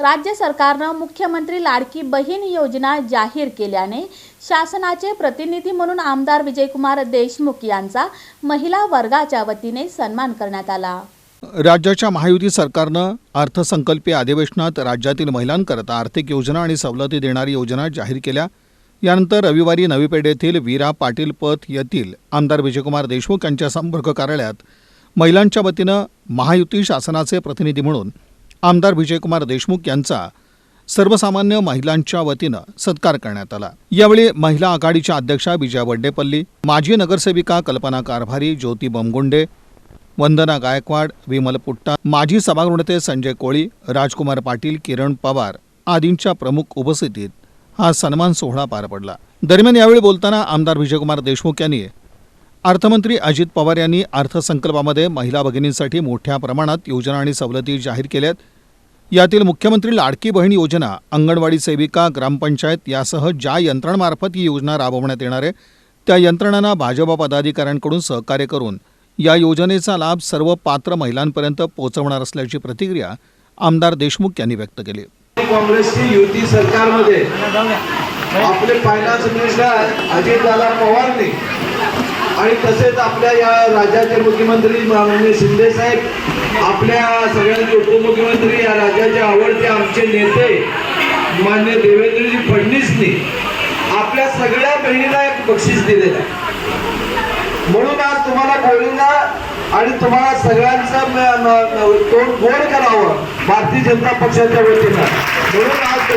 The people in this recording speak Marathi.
राज्य सरकारनं मुख्यमंत्री लाडकी बहीण योजना जाहीर केल्याने शासनाचे प्रतिनिधी म्हणून आमदार विजयकुमार देशमुख यांचा महिला वर्गाच्या वतीने सन्मान करण्यात आला. राज्याच्या महायुती सरकारनं अर्थसंकल्पीय अधिवेशनात राज्यातील महिलांकरता आर्थिक योजना आणि सवलती देणारी योजना जाहीर केल्या. यानंतर रविवारी नवी पेठ येथील वीरा पाटील पथ येथील आमदार विजयकुमार देशमुख यांच्या संपर्क कार्यालयात महिलांच्या वतीनं महायुती शासनाचे प्रतिनिधी म्हणून आमदार विजयकुमार देशमुख यांचा सर्वसामान्य महिलांच्या वतीनं सत्कार करण्यात आला. यावेळी महिला आघाडीच्या अध्यक्षा विजया वड्डेपल्ली माजी नगरसेविका कल्पना कारभारी ज्योती बमगुंडे वंदना गायकवाड विमल पुट्टा माजी सभागृह संजय कोळी राजकुमार पाटील किरण पवार आदींच्या प्रमुख उपस्थितीत हा सन्मान सोहळा पार पडला. दरम्यान यावेळी बोलताना आमदार विजयकुमार देशमुख यांनी अर्थमंत्री अजित पवार यांनी अर्थसंकल्पामध्ये महिला भगिनींसाठी मोठ्या प्रमाणात योजना आणि सवलती जाहीर केल्यात. यातील मुख्यमंत्री लाडकी बहीण योजना अंगणवाडी सेविका ग्रामपंचायत यासह ज्या यंत्रणांमार्फत ही योजना राबवण्यात येणार आहे त्या यंत्रणांना भाजपा पदाधिकाऱ्यांकडून सहकार्य करून या योजनेचा लाभ सर्व पात्र महिलांपर्यंत पोहोचवणार असल्याची प्रतिक्रिया आमदार देशमुख यांनी व्यक्त केली. काँग्रेसची युती सरकारमध्ये आपले फायनान्स मिनिस्टर अजितदादा पवारनी आणि तसेच आपल्या या राज्याचे मुख्यमंत्री माननीय शिंदे साहेब आपल्या सगळ्यांचे उपमुख्यमंत्री या राज्याचे आवडते आमचे नेते मान्य देवेंद्रजी फडणवीसनी आपल्या सगळ्या बहिणीला एक बक्षीस दिलेलं आहे. म्हणून आज तुम्हाला बोलीला आणि तुम्हाला सगळ्यांचं तोंड गोड करावं भारतीय जनता पक्षाच्या वतीनं. म्हणून आज